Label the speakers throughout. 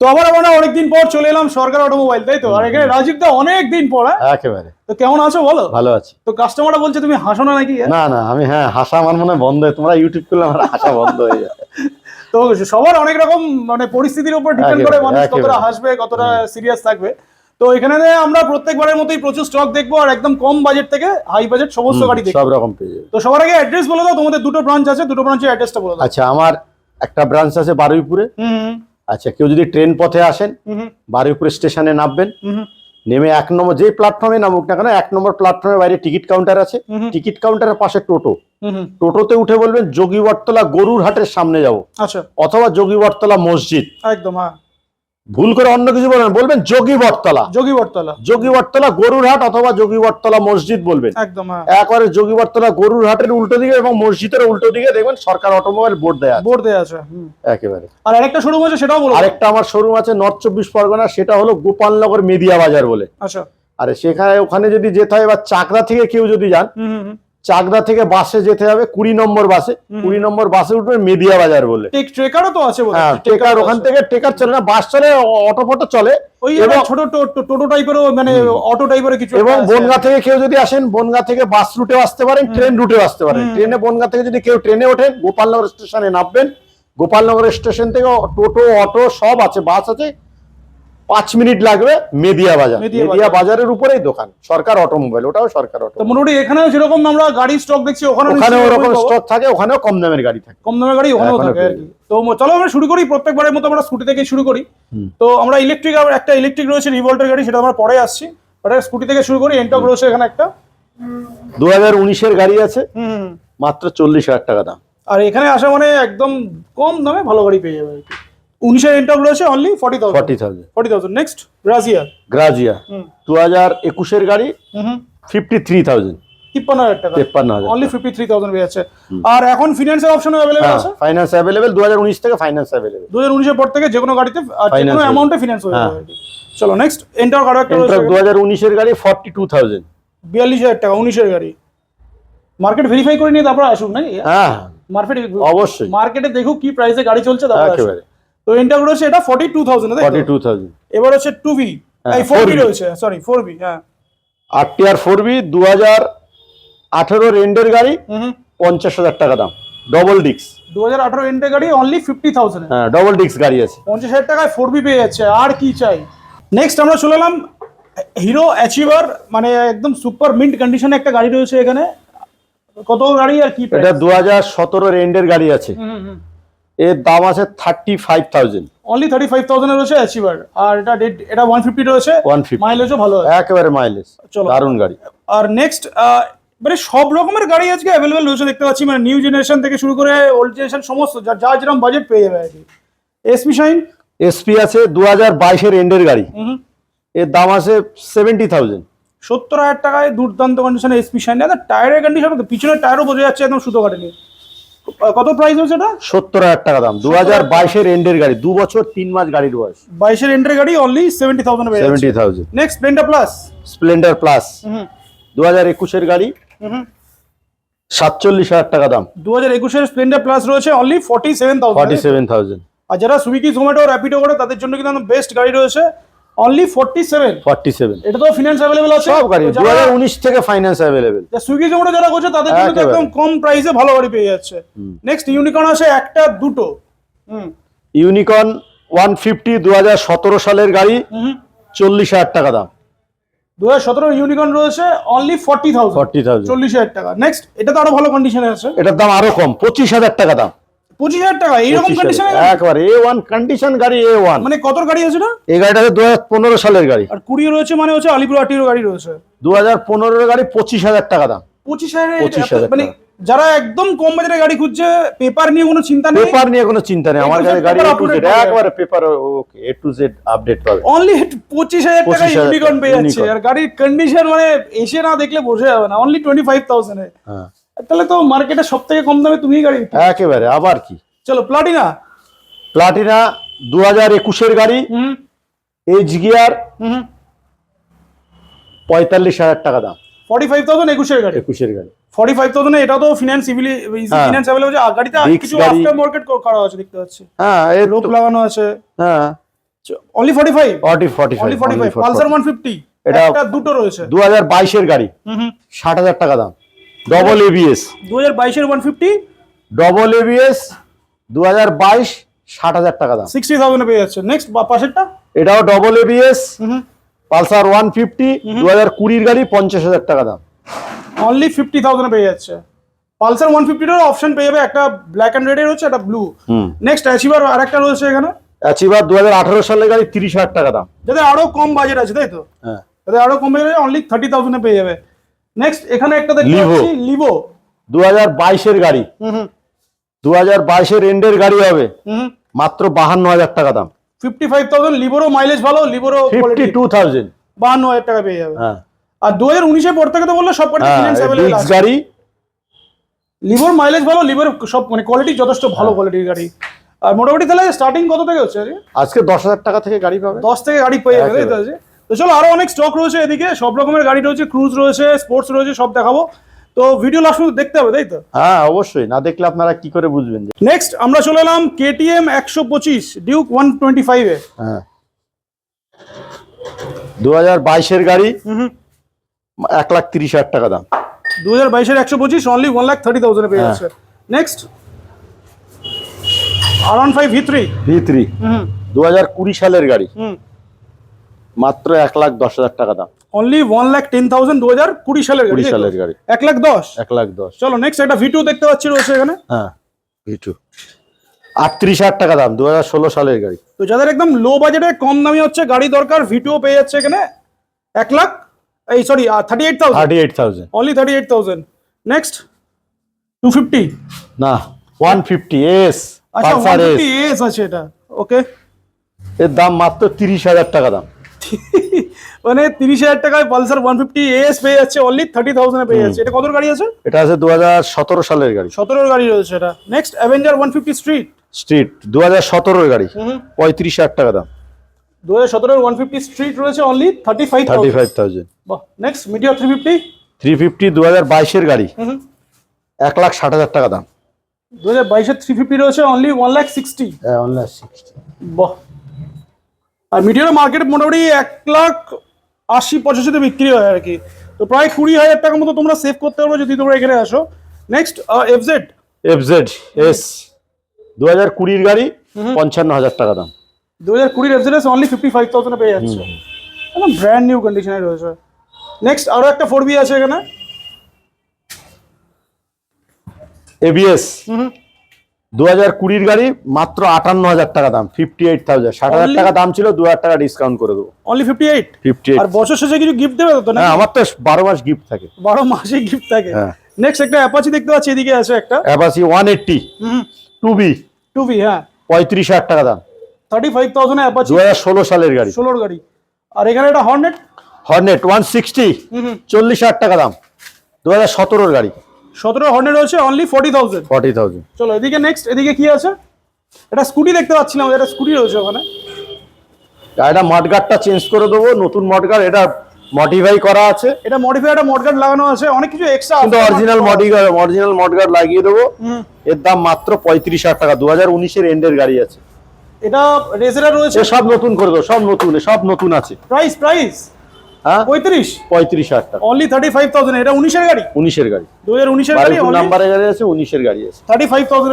Speaker 1: তো আবার আমরা অনেকদিন পর চলে এলাম সরকার অটোমোবাইল তাই তো? আর এখানে রাজীব দা অনেকদিন পর হ্যাঁ?
Speaker 2: একেবারে।
Speaker 1: তো কেমন আছো বলো?
Speaker 2: ভালো আছি।
Speaker 1: তো কাস্টমাররা বলছে তুমি হাসো না নাকি হ্যাঁ?
Speaker 2: না না আমি হ্যাঁ হাসা আমার মনে বন্ধ হয়ে। তোমরা ইউটিউব করলে আমার হাসা বন্ধ হয়ে যায়।
Speaker 1: তো সবার অনেক রকম মানে পরিস্থিতির উপর ডিপেন্ড করে মানুষ কতটা হাসবে কতটা সিরিয়াস থাকবে। তো এখানে আমরা প্রত্যেকবারের মতোই প্রচুর স্টক দেখব আর একদম কম বাজেট থেকে হাই বাজেট সমস্ত গাড়ি দেখব।
Speaker 2: সব রকম পেয়ে যাবে।
Speaker 1: তো সবার আগে অ্যাড্রেস বলে দাও তোমাদের দুটো ব্রাঞ্চ আছে দুটো ব্রাঞ্চের অ্যাড্রেসটা বলে দাও।
Speaker 2: আচ্ছা আমার একটা ব্রাঞ্চ আছে বারুইপুরে।
Speaker 1: হুম।
Speaker 2: আচ্ছা কেউ যদি ট্রেন পথে আসেন বারুইপুর স্টেশনে নামবেন নেমে এক নম্বর যে প্ল্যাটফর্মে নামুক না কেন এক নম্বর প্ল্যাটফর্মের বাইরে টিকিট কাউন্টার আছে। টিকিট কাউন্টারের পাশে টোটো। টোটোতে উঠে বলবেন যোগীবরতলা গরুর হাটের সামনে যাব।
Speaker 1: আচ্ছা।
Speaker 2: অথবা যোগীবরতলা মসজিদ।
Speaker 1: একদম হ্যাঁ।
Speaker 2: ভুল করে অন্য কিছু বলবেন বলবেন যোগীবরতলা
Speaker 1: যোগী বটতলা।
Speaker 2: যোগীবরতলা গরুর হাট অথবা যোগীবরতলা মসজিদ বলবেন।
Speaker 1: একদম হ্যাঁ।
Speaker 2: একবারে যোগীবরতলা গরুর হাটের উল্টো দিকে এবং মসজিদের উল্টো দিকে দেখবেন সরকার অটোমোবাইল বোর্ড দেয়া
Speaker 1: বোর্ড দেওয়া আছে
Speaker 2: একেবারে।
Speaker 1: আর আরেকটা শোরুম আছে সেটাও বলো
Speaker 2: আরেকটা আমার শোরুম আছে নর্থ চব্বিশ পরগনা সেটা হলো গোপালনগর মেদিয়া বাজার বলে।
Speaker 1: আচ্ছা।
Speaker 2: আরে সেখানে ওখানে যদি যেতে হয় বা চাকরা থেকে কেউ যদি যান চাকদা থেকে বাসে যেতে হবে কুড়ি নম্বর বাসে। কুড়ি নম্বর বাসে উঠবে মেদিয়া বাজার বলে।
Speaker 1: ট্রেকারও তো আছে
Speaker 2: হ্যাঁ
Speaker 1: ট্রেকারও
Speaker 2: টেকার ওখান থেকে টেকার চলে না বাস চলে অটো ফটো চলে।
Speaker 1: ওই ছোট টোটো টাইপেরও মানে অটো টাইপের কিছু
Speaker 2: এবং বনগা থেকে কেউ যদি আসেন বনগা থেকে বাস রুটে আসতে পারেন ট্রেন রুটে আসতে পারেন। ট্রেনে বনগা থেকে যদি কেউ ট্রেনে ওঠেন গোপালনগর স্টেশনে নামবেন। গোপালনগর স্টেশন থেকে টোটো অটো সব আছে বাস আছে। পাঁচ মিনিট লাগবে মেদিয়া বাজার।
Speaker 1: মেদিয়া
Speaker 2: বাজারের উপরেই দোকান। সরকার অটোমোবাইল ওটাও সরকার অটো
Speaker 1: মোটামুটি এখানেও যেরকম আমরা গাড়ি স্টক দেখছি ওখানে
Speaker 2: ওখানে ওরকম স্টক থাকে ওখানেও কম দামের গাড়ি থাকে।
Speaker 1: কম দামের গাড়ি ওখানেও থাকে তো চলো আমরা শুরু করি প্রত্যেকবারের মতো আমরা স্কুটি থেকে শুরু করি। তো আমরা ইলেকট্রিক একটা ইলেকট্রিক রয়েছে রিভল্টের গাড়ি সেটা আমরা পরে আসছি। ওটা স্কুটি থেকে শুরু করি এন্টক রয়েছে এখানে একটা।
Speaker 2: দু হাজার উনিশের গাড়ি আছে মাত্র চল্লিশ হাজার টাকা দাম।
Speaker 1: আর এখানে আসা মানে একদম কম দামে ভালো গাড়ি পেয়ে যাবে আর কি। উনিশের এন্টক রয়েছে only forty thousand
Speaker 2: forty thousand
Speaker 1: forty thousand next Razia
Speaker 2: Grazia দু হাজার একুশের গাড়ি ফিফটি থ্রি থাউজেন্ড
Speaker 1: তিপ্পান্ন হাজার টাকা।
Speaker 2: তেপ্পান্ন হাজার
Speaker 1: অনলি ফিফটি থ্রি থাউজেন্ড যাচ্ছে। আর এখন ফিনান্সের অপশন অ্যাভেলেবল আছে?
Speaker 2: ফাইন্যান্স অ্যাভেলেবেল দু হাজার উনিশ থেকে ফাইন্যান্স অ্যাভেলেবেল
Speaker 1: দু হাজার উনিশের পর থেকে যে কোনো গাড়িতে যে কোনো অ্যামাউন্টে ফিনান্স হয়ে। যাবে চলো নেক্সট এন্টার আরও একটা
Speaker 2: দু হাজার উনিশের গাড়ি ফর্টি টু থাউজেন্ড
Speaker 1: বিয়াল্লিশ হাজার টাকা উনিশের গাড়ি। মার্কেট ভেরিফাই করে নিয়ে তারপর আসুন নাকি?
Speaker 2: হ্যাঁ।
Speaker 1: মার্কেট
Speaker 2: অবশ্যই।
Speaker 1: মার্কেটে দেখুক কি প্রাইসে গাড়ি চলছে তারপর
Speaker 2: একেবারে।
Speaker 1: তো এন্টার রয়েছে এটা forty two thousand
Speaker 2: forty two thousand
Speaker 1: এবার হচ্ছে টু ভি
Speaker 2: হ্যাঁ,
Speaker 1: এই ফোর
Speaker 2: 4V
Speaker 1: বি রয়েছে সরি ফোর বি হ্যাঁ।
Speaker 2: আর টি আর ফোর বি দু হাজার আঠেরো রেন্ডের গাড়ি পঞ্চাশ হাজার টাকা দাম ডবল ডিক্স
Speaker 1: দু হাজার আঠারো এন্টের গাড়ি অনলি ফিফটি থাউজেন্ড
Speaker 2: হ্যাঁ ডবল ডিক্স গাড়ি আছে।
Speaker 1: পঞ্চাশ হাজার টাকায় ফোর বি পেয়ে যাচ্ছে আর কি চাই? নেক্সট আমরা চলে এলাম হিরো অ্যাচিভার মানে একদম সুপার মিন্ট কন্ডিশনে একটা গাড়ি রয়েছে এখানে। কত গাড়ি আর কি
Speaker 2: এটা দু হাজার সতেরো রেন্ডের গাড়ি আছে। এর দাম আছে thirty five thousand
Speaker 1: only thirty five thousand রয়েছে অ্যাচিভার আর এটা ডেট- এটা ওয়ান ফিফটি রয়েছে।
Speaker 2: ওয়ান ফিফটি
Speaker 1: মাইলেজও ভালো
Speaker 2: একেবারে মাইলেজ
Speaker 1: চলো।
Speaker 2: দারুণ গাড়ি।
Speaker 1: আর নেক্সট মানে সব রকমের গাড়ি আজকে অ্যাভেলেবেল রয়েছে দেখতে পাচ্ছি। মানে নিউ জেনারেশন থেকে শুরু করে ওল্ড জেনারেশন সমস্ত যা যা যেরকম বাজেট পেয়ে যাবে আর কি। এসপি শাইন
Speaker 2: এসপি আছে দু হাজার বাইশের এন্ডের গাড়ি। এর দাম আছে সেভেন্টি থাউজেন্ড
Speaker 1: সত্তর হাজার টাকায় দুর্দান্ত কন্ডিশনে এসপি শাইন টায়ারের কন্ডিশন পিছনের টায়ারও বোঝা যাচ্ছে একদম সুতো কাটেনি কত প্রাইস হচ্ছে এটা?
Speaker 2: সত্তর হাজার টাকা দাম। দু হাজার বাইশের এন্ডের গাড়ি দু বছর তিন মাস গাড়ির বয়স।
Speaker 1: বাইশের এন্ট্রি গাড়ি only seventy thousand
Speaker 2: seventy thousand
Speaker 1: next Splendor plus
Speaker 2: Splendor plus দু হাজার একুশের গাড়ি সাতচল্লিশ হাজার টাকা দাম।
Speaker 1: দু হাজার একুশের স্প্লেন্ডার প্লাস রয়েছে only forty seven
Speaker 2: forty seven thousand
Speaker 1: আর যারা সুইগি জোম্যাটো র্যাপিডো করে তাদের জন্য কিন্তু বেস্ট গাড়ি রয়েছে। Only forty seven
Speaker 2: forty seven
Speaker 1: এটা তো ফিনান্স অ্যাভেলেবল আছে।
Speaker 2: সব গাড়ি
Speaker 1: তো
Speaker 2: দু
Speaker 1: যারা-
Speaker 2: হাজার উনিশ থেকে ফাইন্যান্স অ্যাভেলেবেল
Speaker 1: যা সুইগি জোম্যাটো যারা করছে তাদের জন্য তো একদম কম প্রাইসে ভালো গাড়ি পেয়ে যাচ্ছে। নেক্সট ইউনিকর্ন আছে একটা দুটো। হুম।
Speaker 2: ইউনিকর্ন ওয়ান ফিফটি দু হাজার সতেরো সালের গাড়ি
Speaker 1: হুম
Speaker 2: চল্লিশ হাজার টাকা দাম।
Speaker 1: দু হাজার সতেরো ইউনিকর্ন রয়েছে only forty thousand
Speaker 2: forty thousand
Speaker 1: চল্লিশ হাজার টাকা। নেক্সট এটা তো আরও ভালো কন্ডিশনে আছে।
Speaker 2: এটার দাম আরও কম পঁচিশ হাজার টাকা দাম।
Speaker 1: পঁচিশ হাজার টাকা এইরকম কন্ডিশনে
Speaker 2: একবার এ ওয়ান কন্ডিশন গাড়ি এ ওয়ান
Speaker 1: মানে কত গাড়ি আছে না
Speaker 2: এই গাড়িটা দু হাজার পনেরো সালের গাড়ি।
Speaker 1: আর কুড়ি রয়েছে মানে হচ্ছে আলিপুর আটিরও গাড়ি রয়েছে।
Speaker 2: দু হাজার পনেরোর গাড়ি পঁচিশ হাজার টাকা দাম।
Speaker 1: পঁচিশ হাজার
Speaker 2: 25,000
Speaker 1: মানে যারা একদম কম বাজারে গাড়ি খুঁজছে পেপার নিয়ে কোনো চিন্তা নেই?
Speaker 2: পেপার নিয়ে কোনো চিন্তা নেই। আমার কাছে গাড়ি
Speaker 1: update পাবে।
Speaker 2: একবারে paper okay A to Z update পাবে।
Speaker 1: অনলি পঁচিশ হাজার টাকা ইউনিকর্ন পেয়ে যাচ্ছে। আর গাড়ির কন্ডিশন মানে এসে না দেখলে বোঝা যাবে না। অনলি টোয়েন্টি ফাইভ থাউজেন্ডে
Speaker 2: হ্যাঁ।
Speaker 1: তাহলে তো মার্কেটে সব থেকে কম দামে তুমি গাড়ি
Speaker 2: একেবারে আবার কি?
Speaker 1: চলো প্লাটিনা
Speaker 2: প্লাটিনা দু হাজার একুশের গাড়ি। এইচ গিয়ার
Speaker 1: হুম
Speaker 2: পঁয়তাল্লিশ হাজার টাকা দাম।
Speaker 1: ফর্টি ফাইভ থাউজেন্ড একুশের গাড়ি।
Speaker 2: একুশের গাড়ি।
Speaker 1: ফর্টি ফাইভ থাউজেন্ড এটা তো ফিনান্স ইভিলি। ফিনান্স অ্যাভেলেবল আছে গাড়িতে কিছু আফটার মার্কেট করা আছে দেখতে পাচ্ছি।
Speaker 2: হ্যাঁ এর
Speaker 1: লোক লাগানো আছে।
Speaker 2: হ্যাঁ।
Speaker 1: Only forty five
Speaker 2: forty forty
Speaker 1: only forty five Pulsar one fifty
Speaker 2: এটা-
Speaker 1: দুটো রয়েছে।
Speaker 2: দু হাজার বাইশের গাড়ি। ষাট হাজার টাকা দাম। ডবল এবিএস
Speaker 1: দু হাজার বাইশের ওয়ান ফিফটি
Speaker 2: ডবল এবিএস দু হাজার বাইশ ষাট হাজার টাকা দাম।
Speaker 1: সিক্সটি থাউজেন্ডে পেয়ে যাচ্ছে। নেক্সট পাশেরটা?
Speaker 2: এটাও double ABS Pulsar one fifty দু হাজার কুড়ির গাড়ি পঞ্চাশ হাজার টাকা দাম।
Speaker 1: অনলি ফিফটি থাউজেন্ডে পেয়ে যাচ্ছে। পালসার ওয়ান ফিফটিরও অপশন পেয়ে যাবে একটা ব্ল্যাক অ্যান্ড রেডের হচ্ছে একটা ব্লু নেক্সট অ্যাচিভার আর একটা রয়েছে এখানে।
Speaker 2: অ্যাচিভার দু হাজার আঠারো সালের গাড়ি তিরিশ হাজার টাকা দাম।
Speaker 1: যাদের আরও কম বাজেট আছে তাই তো?
Speaker 2: হ্যাঁ।
Speaker 1: যাদের আরও কম বাজেট অনলি থার্টি থাউজেন্ডে পেয়ে যাবে। নেক্সট এখানে একটা দেখতে। পাচ্ছি লিভো
Speaker 2: দু হাজার বাইশের গাড়ি।
Speaker 1: হুম হুম।
Speaker 2: দু হাজার বাইশের এন্ডের গাড়ি হবে।
Speaker 1: হুম
Speaker 2: মাত্র বাহান্ন হাজার টাকা দাম।
Speaker 1: ফিফটি ফাইভ থাউজেন্ড লিভোরও মাইলেজ ভালো লিভোরও
Speaker 2: ফিফটি টু থাউজেন্ড
Speaker 1: বাহান্ন হাজার টাকা পেয়ে যাবে।
Speaker 2: হ্যাঁ।
Speaker 1: আর দু হাজার উনিশের পর থেকে তো বললে সব কটা
Speaker 2: হ্যাঁ
Speaker 1: ফিনান্স অ্যাভেলেবল
Speaker 2: ডিক্স
Speaker 1: আছে।
Speaker 2: গাড়ি।
Speaker 1: লিভোর মাইলেজ ভালো লিভোর সব মানে কোয়ালিটি যথেষ্ট ভালো কোয়ালিটির গাড়ি। আর মোটামুটি তাহলে স্টার্টিং কত থেকে হচ্ছে? আজকে?
Speaker 2: আজকে দশ হাজার টাকা থেকে গাড়ি পাবে।
Speaker 1: দশ থেকে গাড়ি পেয়ে যাবে তাই তো চলো আরও অনেক স্টক রয়েছে এদিকে। সব রকমের গাড়ি রয়েছে ক্রুজ রয়েছে স্পোর্টস রয়েছে সব দেখাবো। তো ভিডিও লাস্ট পর্যন্ত দেখতে হবে তাই তো?
Speaker 2: হ্যাঁ অবশ্যই। না দেখলে আপনারা কি করে বুঝবেন যে
Speaker 1: নেক্সট আমরা চলে এলাম কেটিএম একশো পঁচিশ ডিউক ওয়ান টোয়েন্টি ফাইভে
Speaker 2: হ্যাঁ। দু হাজার বাইশের গাড়ি এক লাখ তিরিশ হাজার টাকা দাম।
Speaker 1: দু হাজার বাইশের একশো পঁচিশ অনলি ওয়ান লাখ থার্টি থাউজেন্ডে পেয়ে
Speaker 2: হ্যাঁ।
Speaker 1: যাচ্ছে। Next R one five V three
Speaker 2: V three
Speaker 1: hmm
Speaker 2: দু হাজার কুড়ি সালের গাড়ি।
Speaker 1: হুম।
Speaker 2: মাত্র এক লাখ দশ হাজার টাকা দাম।
Speaker 1: Only one lakh ten thousand দু হাজার কুড়ি সালের
Speaker 2: কুড়ি সালের গাড়ি।
Speaker 1: এক লাখ দশ?
Speaker 2: এক লাখ দশ।
Speaker 1: চলো নেক্সট একটা ভিটু দেখতে পাচ্ছি রয়েছে এখানে।
Speaker 2: হ্যাঁ ভি টু আটত্রিশ হাজার টাকা দাম দু হাজার ষোলো সালের গাড়ি।
Speaker 1: তো যাদের একদম লো বাজেটে কম দামি হচ্ছে গাড়ি দরকার ভিটুও পেয়ে যাচ্ছে এখানে। এক লাখ এই sorry thirty eight thousand
Speaker 2: thirty eight thousand
Speaker 1: only thirty eight thousand next two fifty
Speaker 2: না ওয়ান ফিফটি এস
Speaker 1: আচ্ছা এস আছে এটা। ওকে
Speaker 2: এর দাম মাত্র তিরিশ হাজার টাকা দাম।
Speaker 1: মানে তিরিশ হাজার টাকায় পালসার ওয়ান ফিফটি এস পেয়ে যাচ্ছে অনলি থার্টি থাউজেন্ডে পেয়ে যাচ্ছে। এটা কত গাড়ি আছে?
Speaker 2: এটা আছে দু হাজার সতেরো সালের গাড়ি।
Speaker 1: সতেরোর গাড়ি রয়েছে এটা। Next Avenger one fifty street
Speaker 2: street দু হাজার সতেরোর গাড়ি। পঁয়ত্রিশ হাজার টাকা দাম।
Speaker 1: দু হাজার সতেরোর ওয়ান ফিফটি স্ট্রিট রয়েছে only thirty five
Speaker 2: thirty five thousand
Speaker 1: বাহ next Meteor three fifty
Speaker 2: three fifty দু হাজার বাইশের গাড়ি। এক লাখ ষাট হাজার টাকা দাম।
Speaker 1: দু হাজার বাইশের থ্রি ফিফটি রয়েছে অনলি ওয়ান লাখ সিক্সটি বাহ আর মিডিয়ার মার্কেট মোটামুটি এক লাখ আশি পঁচাশিতে বিক্রি হয় আর কি। তো প্রায় কুড়ি হাজার টাকার মতো তোমরা সেভ করতে পারবে যদি তোমরা এখানে আসো। Next FZ
Speaker 2: F Z S দু হাজার কুড়ির গাড়ি পঞ্চান্ন হাজার টাকা দাম।
Speaker 1: দু হাজার কুড়ির FZ S only fifty five থাউজেন্ডে পেয়ে যাচ্ছে। একদম ব্র্যান্ড নিউ কন্ডিশনে রয়েছে। নেক্সট আরও একটা ফোর বি আছে এখানে।
Speaker 2: এবিএস দু হাজার কুড়ির গাড়ি মাত্র আটান্ন হাজার টাকা দাম ফিফটি এইট থাউজেন্ড ষাট হাজার টাকা দাম ছিল দু হাজার টাকা ডিসকাউন্ট করে দেবো।
Speaker 1: Only fifty eight
Speaker 2: fifty eight
Speaker 1: আর বছর শেষে কিছু গিফট দেবে তো না
Speaker 2: হ্যাঁ আমার তো বারো মাস গিফট থাকে।
Speaker 1: বারো মাসে গিফট থাকে।
Speaker 2: হ্যাঁ।
Speaker 1: নেক্সট একটা অ্যাপাচি দেখতে পাচ্ছি এদিকে আছে একটা।
Speaker 2: Apache one eighty two V
Speaker 1: two V হ্যাঁ।
Speaker 2: পঁয়ত্রিশ হাজার টাকা দাম।
Speaker 1: থার্টি ফাইভ থাউজেন্ড অ্যাপাচি
Speaker 2: দু হাজার ষোলো সালের গাড়ি।
Speaker 1: ষোলোর গাড়ি। আর এখানে একটা হর্নেট
Speaker 2: হর্নেট ওয়ান সিক্সটি চল্লিশ হাজার টাকা দাম। দু হাজার সতেরোর গাড়ি।
Speaker 1: সতেরো হর্নেট রয়েছে only forty thousand
Speaker 2: forty thousand
Speaker 1: চলো এদিকে নেক্সট এদিকে কি আছে? এটা স্কুটি দেখতে পাচ্ছিলাম এটা স্কুটি রয়েছে ওখানে।
Speaker 2: গাড়িটা মডগার্ডটা চেঞ্জ করে দেবো নতুন মডগার্ড এটা মডিফাই করা আছে।
Speaker 1: এটা মডিফাই একটা মডগার্ড লাগানো আছে অনেক কিছু এক্সট্রা
Speaker 2: কিন্তু অরিজিনাল মডিগার্ড অরিজিনাল মডগার্ড লাগিয়ে দেবো। এর দাম মাত্র পঁয়ত্রিশ হাজার টাকা দু হাজার উনিশের এন্ডের গাড়ি আছে।
Speaker 1: এটা রেজেরা রয়েছে?
Speaker 2: সব নতুন করে দেবো সব নতুন সব নতুন আছে।
Speaker 1: প্রাইস প্রাইস
Speaker 2: হ্যাঁ?
Speaker 1: পঁয়ত্রিশ?
Speaker 2: পঁয়ত্রিশ হাজার টাকা।
Speaker 1: অনলি এটা গাড়ি?
Speaker 2: গাড়ি।
Speaker 1: উনিশের গাড়ি
Speaker 2: নাম্বারের গাড়ি আছে গাড়ি আছে।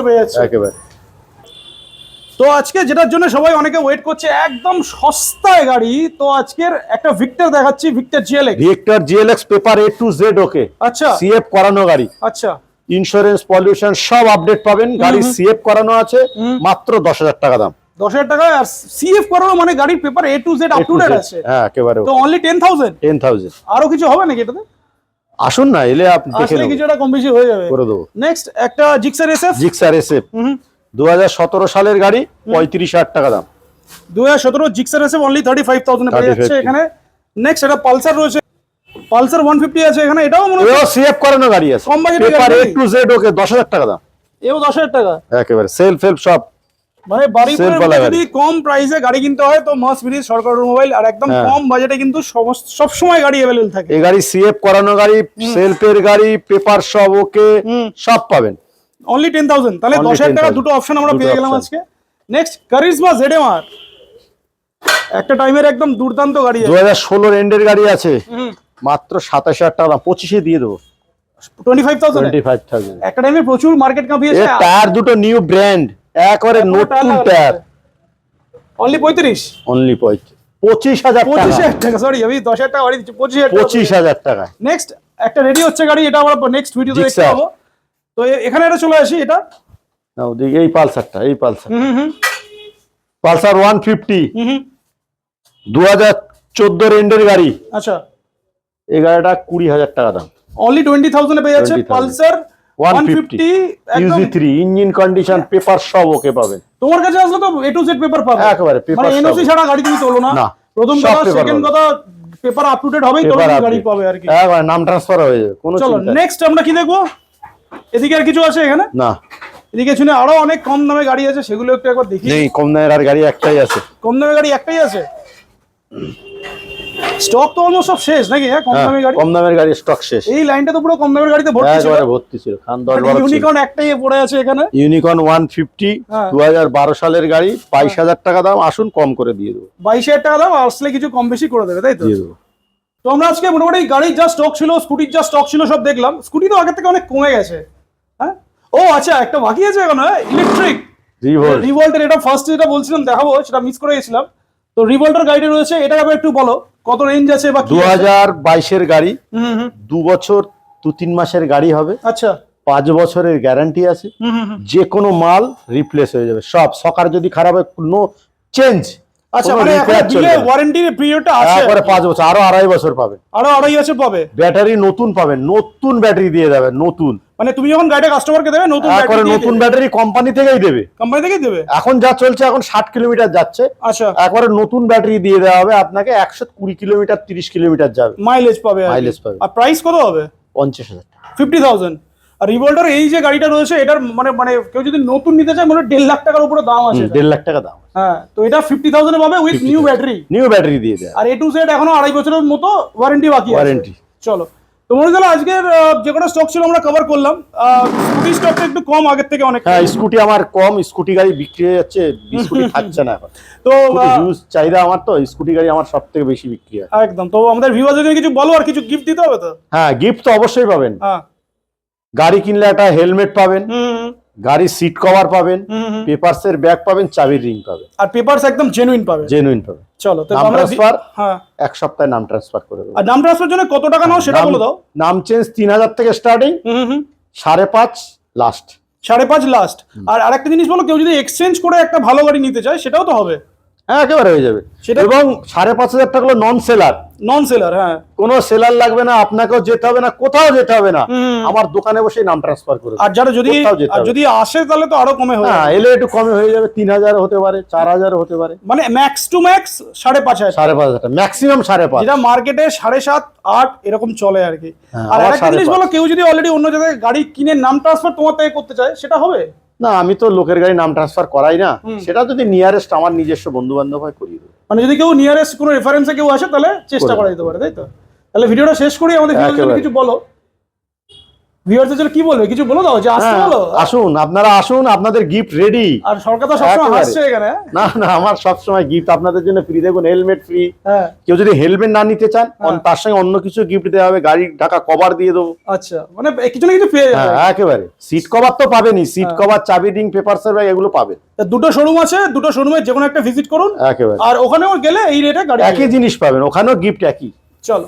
Speaker 1: পেয়ে যাচ্ছে।
Speaker 2: একেবারে।
Speaker 1: তো আজকে যেটার জন্য সবাই অনেকে ওয়েট করছে একদম সস্তায় গাড়ি তো আজকের একটা ভিক্টর দেখাচ্ছি Victor GLX
Speaker 2: Victor GLX paper A to Z okay
Speaker 1: আচ্ছা।
Speaker 2: সিএফ করানো গাড়ি।
Speaker 1: আচ্ছা।
Speaker 2: ইন্স্যুরেন্স পলিউশন সব আপডেট পাবেন। গাড়ি সিএফ করানো আছে মাত্র দশ হাজার টাকা দাম।
Speaker 1: দশ হাজার টাকা আর সিএফ করানো মানে গাড়ির paper A to Z up to date আছে।
Speaker 2: হ্যাঁ একেবারে
Speaker 1: তো only ten thousand
Speaker 2: ten thousand
Speaker 1: আরও কিছু হবে নাকি এটাতে?
Speaker 2: আসুন না এলে আপনি দেখে
Speaker 1: আসলে
Speaker 2: নেব,
Speaker 1: কিছু একটা কম বেশি হয়ে যাবে।
Speaker 2: করে দেবো।
Speaker 1: নেক্সট একটা জিক্সার এসএফ
Speaker 2: জিক্সার এসএফ দু হাজার সতেরো সালের গাড়ি পঁয়ত্রিশ হাজার টাকা দাম।
Speaker 1: দু হাজার সতেরো Gixxer SF only thirty five thousand পেয়ে যাচ্ছে এখানে। নেক্সট একটা পালসার রয়েছে। পালসার ওয়ান ফিফটি আছে এখানে এটাও মনে
Speaker 2: এও সিএফ করানো গাড়ি আছে।
Speaker 1: কম বাজেটের
Speaker 2: এ টু জেড ওকে দশ হাজার টাকা দাম।
Speaker 1: এও দশ হাজার টাকা।
Speaker 2: একেবারে সেলফ হেল্প সব।
Speaker 1: মানে
Speaker 2: Self
Speaker 1: যদি কম প্রাইসে গাড়ি কিনতে হয় তো মাস বিরিজ সরকার মোবাইল আর একদম
Speaker 2: হ্যাঁ।
Speaker 1: কম বাজেটে কিন্তু সমস্ত সবসময় গাড়ি অ্যাভেলেবল থাকে।
Speaker 2: এই গাড়ি সিএফ করানো গাড়ি সেলফের গাড়ি পেপার সব ওকে সব পাবেন।
Speaker 1: অনলি টেন থাউজেন্ড তাহলে
Speaker 2: Only
Speaker 1: দশ হাজার টাকা দুটো অপশন আমরা পেয়ে গেলাম আজকে। নেক্সট কারিজমা জেডএমআর একটা টাইমের একদম দুর্দান্ত গাড়ি
Speaker 2: দু হাজার ষোলোর এন্ডের গাড়ি আছে। মাত্র সাতাশ হাজার টাকা দাম। পঁচিশে দিয়ে দেবো।
Speaker 1: Twenty five thousand
Speaker 2: twenty five thousand
Speaker 1: একটা টাইমে প্রচুর মার্কেট কাঁপিয়েছে।
Speaker 2: এর টায়ার দুটো নিউ ব্র্যান্ড একবারে নতুন টায়ার
Speaker 1: অনলি পঁয়ত্রিশ?
Speaker 2: অনলি পঁচিশ হাজার
Speaker 1: পঁচিশ
Speaker 2: টাকা
Speaker 1: হাজার টাকা সরি আমি দশ হাজার টাকা বাড়ি দিচ্ছি। পঁচিশ হাজার
Speaker 2: পঁচিশ হাজার টাকা।
Speaker 1: নেক্সট একটা রেডি হচ্ছে গাড়ি এটা আমরা নেক্সট ভিডিওতে দেখতে পাবো। তো এখানে এটা চলে আসি এটা।
Speaker 2: না ওদিকে এই পালসারটা এই পালসার।
Speaker 1: হুম হুম হুম।
Speaker 2: Pulsar one fifty
Speaker 1: hmm hmm.
Speaker 2: দু হাজার চোদ্দোর এন্ডের গাড়ি।
Speaker 1: আচ্ছা।
Speaker 2: এই গাড়িটা কুড়ি হাজার টাকা দাম।
Speaker 1: অনলি টোয়েন্টি থাউজেন্ড পেয়ে যাচ্ছে পালসার।
Speaker 2: ইউজি ইঞ্জিন কন্ডিশন পেপার সব ওকে পাবেন।
Speaker 1: তোমার কাছে আসলে তো এ টু জেড পেপার পাবে।
Speaker 2: একেবারে, paper
Speaker 1: মানে। এনওসি ছাড়া গাড়ি তুমি তোলো না।
Speaker 2: না,
Speaker 1: প্রথম কথা সেকেন্ড কথা পেপার আপ টু ডেট হবেই গাড়ি পাবে আর কি।
Speaker 2: একবারে নাম ট্রান্সফার হয়ে যাবে কোনো
Speaker 1: চলো নেক্সট আমরা কি দেখব? এদিকে আর কিছু আছে এখানে?
Speaker 2: না।
Speaker 1: এদিকে শুনে আরও অনেক কম দামে গাড়ি আছে সেগুলো একটু একবার দেখি।
Speaker 2: নেই কম দামের আর গাড়ি একটাই আছে।
Speaker 1: কম দামে গাড়ি একটাই আছে? স্টক তো অলমোস্ট সব শেষ নাকি? হ্যাঁ কম
Speaker 2: হ্যাঁ,
Speaker 1: দামে গাড়ি।
Speaker 2: কম দামের গাড়ি স্টক শেষ।
Speaker 1: এই লাইনটা তো পুরো কম দামের গাড়িতে ভর্তি ছিল।
Speaker 2: একবারে ভর্তি ছিল। খান দশ বারো ছিল।
Speaker 1: ইউনিকর্ন একটাই পড়ে আছে এখানে।
Speaker 2: ইউনিকর্ন ওয়ান ফিফটি
Speaker 1: হ্যাঁ।
Speaker 2: দু হাজার বারো সালের গাড়ি বাইশ হাজার টাকা দাম। আসুন কম করে দিয়ে দেবো।
Speaker 1: বাইশ হাজার টাকা দাম আসলে কিছু কম বেশি করে দেবে তাই তো?
Speaker 2: দিয়ে দেবো।
Speaker 1: তো আমরা আজকে মোটামুটি গাড়ির যা স্টক ছিল স্কুটির যা স্টক ছিল সব দেখলাম। স্কুটি তো আগের থেকে অনেক কমে গেছে। হ্যাঁ? ও আচ্ছা একটা বাকি আছে এখন ইলেকট্রিক
Speaker 2: রিভোল্ট
Speaker 1: রিভোল্টের এটা ফার্স্ট যেটা বলছিলাম দেখাবো সেটা মিস করে গেছিলাম। তো রিভোল্টার গাড়িটা রয়েছে এটা আবার একটু বলো। কত রেঞ্জ আছে বা
Speaker 2: দু হাজার বাইশের গাড়ি।
Speaker 1: হুম হুম
Speaker 2: দু বছর দু তিন মাসের গাড়ি হবে।
Speaker 1: আচ্ছা।
Speaker 2: পাঁচ বছরের গ্যারান্টি আছে।
Speaker 1: হুম হুম হুম।
Speaker 2: যে কোনো মাল রিপ্লেস হয়ে যাবে। সব সকার যদি খারাপ হয় নো চেঞ্জ
Speaker 1: আচ্ছা মানে ওয়ারেন্টির পিরিয়ডটা আছে।
Speaker 2: বছর আরও আড়াই বছর পাবেন
Speaker 1: আরও আড়াই বছর পাবে।
Speaker 2: ব্যাটারি নতুন পাবেন নতুন ব্যাটারি দিয়ে দেবেন নতুন।
Speaker 1: মানে তুমি যখন গাড়িটা কাস্টমারকে দেবে নতুন
Speaker 2: একবারে নতুন ব্যাটারি কোম্পানি থেকেই দেবে।
Speaker 1: কোম্পানি থেকেই দেবে?
Speaker 2: এখন যা চলছে এখন ষাট কিলোমিটার যাচ্ছে।
Speaker 1: আচ্ছা।
Speaker 2: একবারে নতুন ব্যাটারি দিয়ে দেওয়া হবে আপনাকে একশো কুড়ি কিলোমিটার তিরিশ কিলোমিটার যাবে।
Speaker 1: মাইলেজ পাবে।
Speaker 2: Mileage পাবে।
Speaker 1: আর প্রাইস কত হবে?
Speaker 2: পঞ্চাশ হাজার টাকা।
Speaker 1: ফিফটি থাউজেন্ড আর রিভোল্টার এই যে গাড়িটা রয়েছে এটার মানে মানে কেউ যদি নতুন নিতে চায় মানে দেড় লাখ টাকার উপরে দাম আছে
Speaker 2: দেড় লাখ টাকা দাম
Speaker 1: হ্যাঁ তো এটা ফিফটি থাউজেন্ড পাবে with new battery
Speaker 2: new battery দিয়ে দেয়।
Speaker 1: আর এ টু জেড এখনও আড়াই বছরের মতো ওয়ারেন্টি বাকি
Speaker 2: ওয়ারেন্টি
Speaker 1: চলো। তো মনে হলো আজকের যে কটা স্টক ছিল আমরা কভার করলাম স্কুটি স্টকটা একটু কম আগের থেকে অনেক
Speaker 2: হ্যাঁ স্কুটি আমার কম স্কুটি গাড়ি বিক্রি হয়ে যাচ্ছে স্কুটি থাকছে না এখন।
Speaker 1: তো
Speaker 2: হিউজ চাহিদা আমার তো স্কুটি গাড়ি আমার সব থেকে বেশি বিক্রি হয়।
Speaker 1: একদম। তো আমাদের ভিউয়ারদের কিছু বলো আর কিছু গিফট দিতে হবে তো?
Speaker 2: হ্যাঁ গিফট তো অবশ্যই পাবেন।
Speaker 1: হ্যাঁ।
Speaker 2: গাড়ি কিনলে একটা হেলমেট পাবেন গাড়ির সিট কভার পাবেন। পেপারস এর ব্যাগ পাবেন চাবির রিং পাবেন।
Speaker 1: আর পেপারস একদম জেনুইন পাবে
Speaker 2: জেনুইন পাবেন।
Speaker 1: চলো তো
Speaker 2: নাম
Speaker 1: আমরা
Speaker 2: transfer?
Speaker 1: হ্যাঁ।
Speaker 2: এক সপ্তাহে নাম ট্রান্সফার করে দেবো।
Speaker 1: আর নাম ট্রান্সফার জন্য কত টাকা নাও সেটা বলে দাও।
Speaker 2: নাম চেঞ্জ তিন হাজার থেকে স্টার্টিং সাড়ে পাঁচ লাস্ট
Speaker 1: সাড়ে পাঁচ লাস্ট আর আরেকটা জিনিস বলো কেউ যদি এক্সচেঞ্জ করে একটা ভালো গাড়ি নিতে চায় সেটাও তো হবে।
Speaker 2: হ্যাঁ একেবারে হয়ে যাবে।
Speaker 1: সেটা-
Speaker 2: এবং সাড়ে পাঁচ হাজার টাকা হলো নন সেলার
Speaker 1: নন সেলার হ্যাঁ।
Speaker 2: কোনো সেলার লাগবে না আপনাকেও যেতে হবে না কোথাও যেতে হবে না। আমার দোকানে বসে নাম ট্রান্সফার করে
Speaker 1: আর যারা যদি যদি আসে তাহলে তো আরও কমে হবে
Speaker 2: হ্যাঁ এলে একটু কমে হয়ে যাবে তিন হাজার হতে পারে চার হাজার হতে পারে।
Speaker 1: মানে ম্যাক্স টু ম্যাক্স সাড়ে পাঁচ হাজার।
Speaker 2: সাড়ে পাঁচ হাজার ম্যাক্সিমাম সাড়ে পাঁচ।
Speaker 1: যেটা মার্কেটে সাড়ে সাত আট এরকম চলে আর কি।
Speaker 2: হ্যাঁ,
Speaker 1: আর একটা জিনিস বলো কেউ যদি অলরেডি অন্য জায়গায় গাড়ি কিনে নাম ট্রান্সফার তোমার থেকে করতে চায় সেটা হবে?
Speaker 2: না আমি তো লোকের গাড়ি নাম ট্রান্সফার করাই না। সেটা যদি নিয়ারেস্ট আমার নিজস্ব বন্ধু বান্ধব হয় করিয়ে দেবো।
Speaker 1: মানে যদি কেউ নিয়ারেস্ট কোনো রেফারেন্সে কেউ আসে তাহলে চেষ্টা
Speaker 2: করা
Speaker 1: যেতে পারে তাই তো? তাহলে ভিডিওটা শেষ করি আমাদের কিছু বলো। ভিউয়ারদের জন্য কি বলবে? কিছু বলো দাও যে আসতে
Speaker 2: হ্যাঁ,
Speaker 1: বলো।
Speaker 2: আসুন আপনারা আসুন আপনাদের গিফট রেডি
Speaker 1: আর সরকার তো সবসময় হাসছে এখানে?
Speaker 2: না না আমার গিফট আপনাদের জন্য ফ্রি দেখুন হেলমেট ফ্রি
Speaker 1: হ্যাঁ।
Speaker 2: কেউ যদি হেলমেট না নিতে চান
Speaker 1: হ্যাঁ।
Speaker 2: তার সঙ্গে অন্য কিছু গিফট দেওয়া হবে। ঢাকা কভার দিয়ে দেবো।
Speaker 1: আচ্ছা মানে কিছু না কিছু পেয়ে যাবে।
Speaker 2: হ্যাঁ একেবারে। সিট কভার তো পাবেনই। সিট। কভার চাবি রিং পেপার ব্যাগ এগুলো পাবেন।
Speaker 1: দুটো শোরুম আছে দুটো শোরুমে যে কোনো একটা ভিজিট করুন।
Speaker 2: একেবারে।
Speaker 1: আর ওখানেও গেলে এই রেটে গাড়ি
Speaker 2: একই জিনিস পাবেন ওখানেও গিফট একই।
Speaker 1: চলো।